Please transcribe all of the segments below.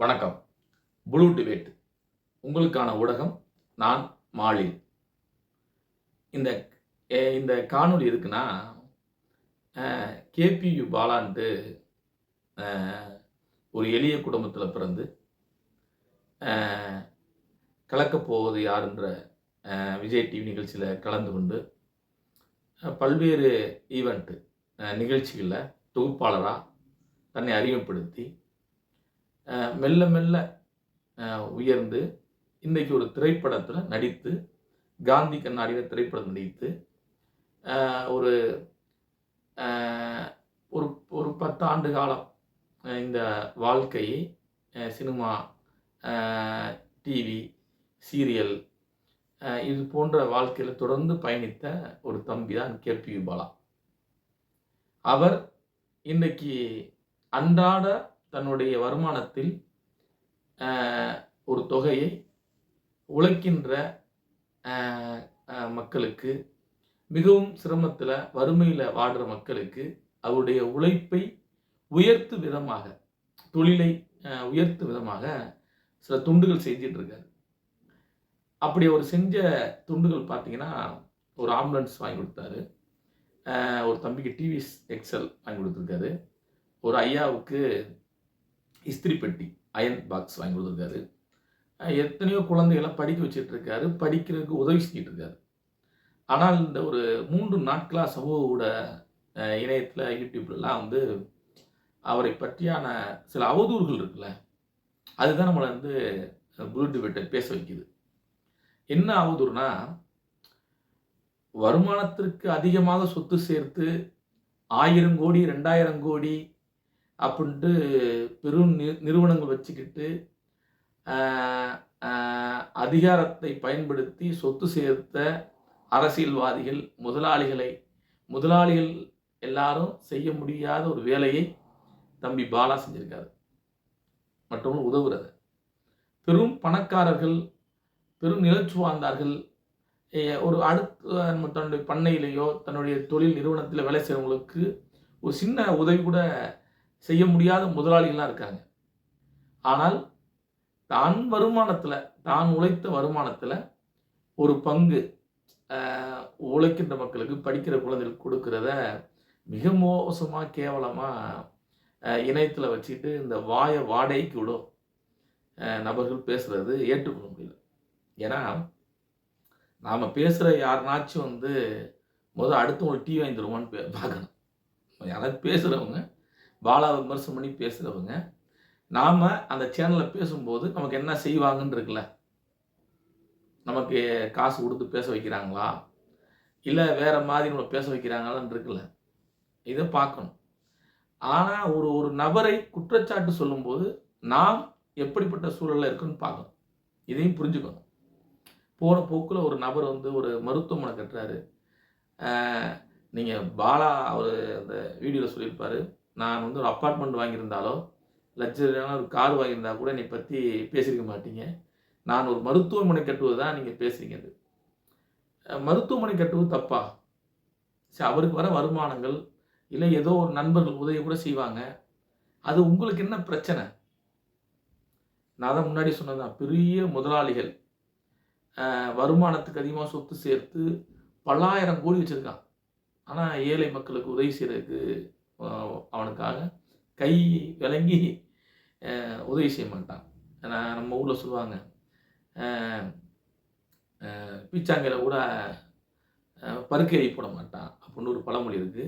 வணக்கம். Blue debate உங்களுக்கான ஊடகம் நான் மாலின். இந்த இந்த காணொளி இருக்குன்னா கேபியு பாலான்ட்டு ஒரு எளிய குடும்பத்தில் பிறந்து கலக்கப்போவது கலக்கப் போவது யாருன்ற விஜய் டிவி நிகழ்ச்சியில் கலந்து கொண்டு பல்வேறு ஈவெண்ட்டு நிகழ்ச்சிகளில் தொகுப்பாளராக தன்னை அறிமுகப்படுத்தி மெல்ல மெல்ல உயர்ந்து இன்றைக்கி ஒரு திரைப்படத்தில் நடித்து காந்தி கண்ணாடியில் திரைப்படம் நடித்து ஒரு ஒரு ஒரு பத்து ஆண்டு காலம் இந்த வாழ்க்கையை சினிமா டிவி சீரியல் இது போன்ற வாழ்க்கையில் தொடர்ந்து பயணித்த ஒரு தம்பி தான் கேபி பாலா. அவர் இன்றைக்கு அன்றாட தன்னுடைய வருமானத்தில் ஒரு தொகையை உழைக்கின்ற மக்களுக்கு மிகவும் சிரமத்தில் வறுமையில் வாடுற மக்களுக்கு அவருடைய உழைப்பை உயர்த்து விதமாக தொழிலை உயர்த்து விதமாக சில துண்டுகள் செஞ்சிட்ருக்காரு. அப்படி அவர் செஞ்ச துண்டுகள் பார்த்தீங்கன்னா ஒரு ஆம்புலன்ஸ் வாங்கி கொடுத்தாரு. ஒரு தம்பிக்கு டிவிஎஸ் எக்ஸல் வாங்கி கொடுத்துருக்காரு. ஒரு ஐயாவுக்கு இஸ்திரி பெட்டி அயன் பாக்ஸ் வாங்கி கொடுத்துருக்காரு. எத்தனையோ குழந்தைகளை படிக்க வச்சுட்டு இருக்காரு படிக்கிறதுக்கு உதவி செஞ்சுட்டு இருக்காரு ஆனால் இந்த ஒரு மூன்று நாட்களாக சமூக இணையத்தில் யூடியூப்லலாம் வந்து அவரை பற்றியான சில அவதூறுகள் இருக்குல்ல அதுதான் நம்மளை வந்து ப்ளூ டிபேட்டை பேச வைக்குது. என்ன அவதூறுனா வருமானத்திற்கு அதிகமாக சொத்து சேர்த்து ஆயிரம் கோடி ரெண்டாயிரம் கோடி அப்படின்ட்டு பெரும் நி நிறுவனங்கள் வச்சுக்கிட்டு அதிகாரத்தை பயன்படுத்தி சொத்து சேர்த்த அரசியல்வாதிகள் முதலாளிகளை முதலாளிகள் எல்லாரும் செய்ய முடியாத ஒரு வேலையை தம்பி பாலா செஞ்சிருக்காரு. மற்றவங்க உதவுறது. பெரும் பணக்காரர்கள் பெரும் நிலச்சுவார்ந்தார்கள் வாழ்ந்தார்கள். ஒரு அடுத்த நம்ம தன்னுடைய பண்ணையிலேயோ தன்னுடைய தொழில் நிறுவனத்தில் வேலை செய்கிறவங்களுக்கு ஒரு சின்ன உதவி கூட செய்ய முடியாத முதலாளிகள்லாம் இருக்காங்க. ஆனால் தான் வருமானத்தில் தான் உழைத்த வருமானத்தில் ஒரு பங்கு உழைக்கின்ற மக்களுக்கு படிக்கிற குழந்தைகளுக்கு கொடுக்கறத மிக மோசமாக கேவலமாக இணையத்தில் வச்சுட்டு இந்த வாயை வாடகைக்கு விடும் நபர்கள் பேசுகிறது ஏற்றுக்கொள்ள முடியல. ஏன்னா நாம் பேசுகிற யாருனாச்சும் வந்து முதல் அடுத்தவங்களுக்கு டீ வாங்கி தருவான்னு பே பார்க்கணும். யாராவது பேசுகிறவங்க பாலா விமர்சனம் பண்ணி பேசுகிறவங்க நாம் அந்த சேனலில் பேசும்போது நமக்கு என்ன செய்வாங்கன்னு இருக்குல்ல? நமக்கு காசு கொடுத்து பேச வைக்கிறாங்களா? இல்லை வேறு மாதிரி நம்ம பேச வைக்கிறாங்களான்னு இருக்குல்ல? இதை பார்க்கணும். ஆனால் ஒரு ஒரு நபரை குற்றச்சாட்டு சொல்லும்போது நாம் எப்படிப்பட்ட சூழலில் இருக்குன்னு பார்க்கணும். இதையும் புரிஞ்சுக்கணும். போன போக்கில் ஒரு நபர் வந்து ஒரு மருத்துவமனை கட்டுறாரு. நீங்கள் பாலா அவர் அந்த வீடியோவில் சொல்லியிருப்பார். நான் வந்து ஒரு அப்பார்ட்மெண்ட் வாங்கியிருந்தாலோ லக்ஸரியான ஒரு கார் வாங்கியிருந்தா கூட என்னை பற்றி பேசியிருக்க மாட்டீங்க. நான் ஒரு மருத்துவமனை கட்டுவது தான் நீங்கள் பேசுகிறீங்க அது மருத்துவமனை கட்டுவது தப்பா? சரி அவருக்கு வர வருமானங்கள் இல்லை ஏதோ ஒரு நண்பர்கள் உதவி கூட செய்வாங்க. அது உங்களுக்கு என்ன பிரச்சனை? நான் தான் முன்னாடி சொன்னதான் பெரிய முதலாளிகள் வருமானத்துக்கு அதிகமாக சொத்து சேர்த்து பல்லாயிரம் கோடி வச்சுருக்கான். ஆனால் ஏழை மக்களுக்கு உதவி செய்கிறதுக்கு அவனுக்காக கை விளங்கி உதவி செய்ய மாட்டான். நான் நம்ம ஊரில் சொல்லுவாங்க பீச்சாங்கையில் கூட அஹ், பருக்கேறி போட மாட்டான் அப்படின்னு ஒரு பழமொழி இருக்குது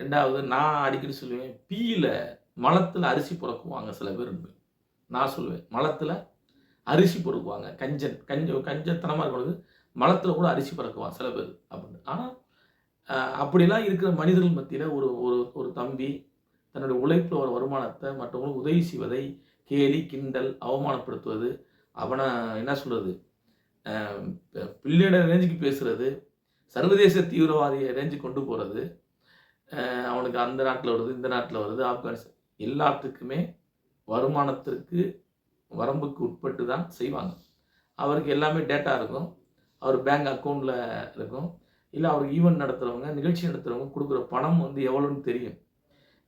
ரெண்டாவது நான் அடிக்கடி சொல்லுவேன் பீயில் மலத்தில் அரிசி புறக்குவாங்க சில பேர் நான் சொல்லுவேன் மலத்தில் அரிசி பொறுக்குவாங்க கஞ்சன் கஞ்ச கஞ்சத்தனமாக இருக்கிறது மலத்தில் கூட அரிசி பறக்குவான் சில பேர் அப்படின்னு. ஆனால் அப்படிலாம் இருக்கிற மனிதர்கள் மத்தியில் ஒரு ஒரு ஒரு தம்பி தன்னுடைய உழைப்பில் வர வருமானத்தை மற்றவங்களுக்கு உதவி செய்வதை கேலி கிண்டல் அவமானப்படுத்துவது அவனை என்ன சொல்கிறது பிள்ளையோட ரேஞ்சுக்கு பேசுகிறது சர்வதேச தீவிரவாதியை ரேஞ்சு கொண்டு போகிறது அவனுக்கு அந்த நாட்டில் வருது இந்த நாட்டில் வருது ஆப்கானிஸ்தான் எல்லாத்துக்குமே வருமானத்திற்கு வரம்புக்கு உட்பட்டு தான் செய்வாங்க. அவருக்கு எல்லாமே டேட்டா இருக்கும். அவர் பேங்க் அக்கௌண்ட்டில் இருக்கும். இல்லை அவருக்கு ஈவெண்ட் நடத்துகிறவங்க நிகழ்ச்சி நடத்துகிறவங்க கொடுக்குற பணம் வந்து எவ்வளோன்னு தெரியும்.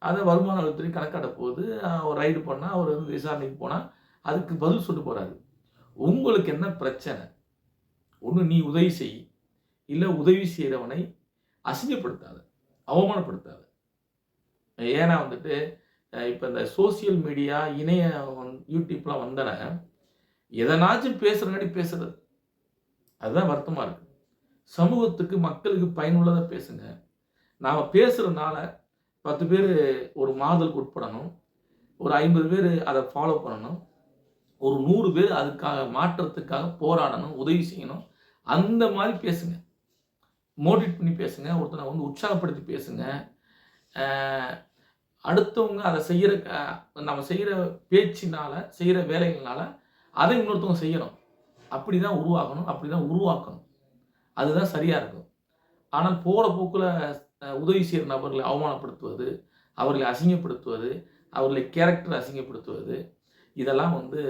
அதை வருமான வரித்துறை கணக்காட போகுது அவர் ரைடு பண்ணால் அவர் வந்து விசாரணைக்கு போனால் அதுக்கு பதில் சொல்லிட்டு போகிறாரு உங்களுக்கு என்ன பிரச்சனை? ஒன்று நீ உதவி செய். இல்லை உதவி செய்கிறவனை அசிங்கப்படுத்தாத அவமானப்படுத்தாத. ஏன்னா வந்துட்டு இப்போ இந்த சோசியல் மீடியா இணைய யூடியூப்லாம் வந்தன எதனாச்சும் பேசுகிறங்காட்டி பேசுறது. அதுதான் வருத்தமாக இருக்கு. சமூகத்துக்கு மக்களுக்கு பயனுள்ளதாக பேசுங்க. நாம் பேசுகிறதுனால பத்து பேர் ஒரு மாதலுக்கு உட்படணும். ஒரு ஐம்பது பேர் அதை ஃபாலோ பண்ணணும். ஒரு நூறு பேர் அதுக்காக மாற்றத்துக்காக போராடணும் உதவி செய்யணும். அந்த மாதிரி பேசுங்க. மோட்டிவேட் பண்ணி பேசுங்க. ஒருத்தனை வந்து உற்சாகப்படுத்தி பேசுங்க. அடுத்தவங்க அதை செய்கிற நம்ம செய்கிற பேச்சினால் செய்கிற வேலைகள்னால அதை இன்னொருத்தவங்க செய்யணும். அப்படி தான் உருவாகணும் அப்படி தான் உருவாக்கணும். அதுதான் சரியாக இருக்கும். ஆனால் போகிற போக்கில் உதவி செய்கிற நபர்களை அவமானப்படுத்துவது அவர்களை அசிங்கப்படுத்துவது அவர்களை கேரக்டர் அசிங்கப்படுத்துவது இதெல்லாம் வந்து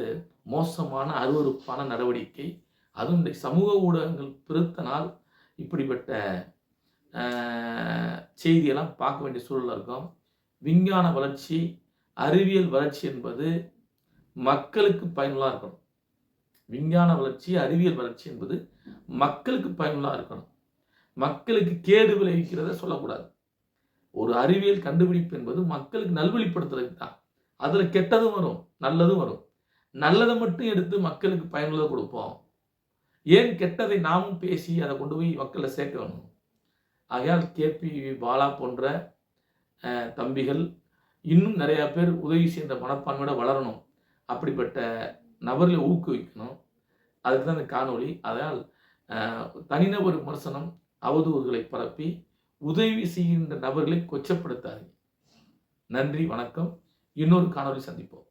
மோசமான அருவருப்பான நடவடிக்கை. அதுவும் இந்த சமூக ஊடகங்கள் பெருத்தனால் இப்படிப்பட்ட செய்தியெல்லாம் பார்க்க வேண்டிய சூழல் இருக்கும். விஞ்ஞான வளர்ச்சி அறிவியல் வளர்ச்சி என்பது மக்களுக்கு பயனுள்ளாக இருக்கணும். விஞ்ஞான வளர்ச்சி அறிவியல் வளர்ச்சி என்பது மக்களுக்கு பயனுள்ளாக இருக்கணும். மக்களுக்கு கேடு விளைவிக்கிறத சொல்லக்கூடாது. ஒரு அறிவியல் கண்டுபிடிப்பு என்பது மக்களுக்கு நல்வழிப்படுத்துறது தான். அதில் கெட்டதும் வரும் நல்லதும் வரும். நல்லதை மட்டும் எடுத்து மக்களுக்கு பயனுள்ளதை கொடுப்போம். ஏன் கெட்டதை நாமும் பேசி அதை கொண்டு போய் மக்களை சேர்க்க வேணும்? ஆகையால் கேபி பாலா போன்ற தம்பிகள் இன்னும் நிறையா பேர் உதவி செய்கிற மனப்பான்மையோட வளரணும். அப்படிப்பட்ட நபர்களை ஊக்குவிக்கணும். அதுக்கு தான் இந்த காணொலி அதனால் தனிநபர் விமர்சனம் அவதூறுகளை பரப்பி உதவி செய்கின்ற நபர்களை கொச்சப்படுத்தாதீங்க நன்றி வணக்கம். இன்னொரு காணொளி சந்திப்போம்.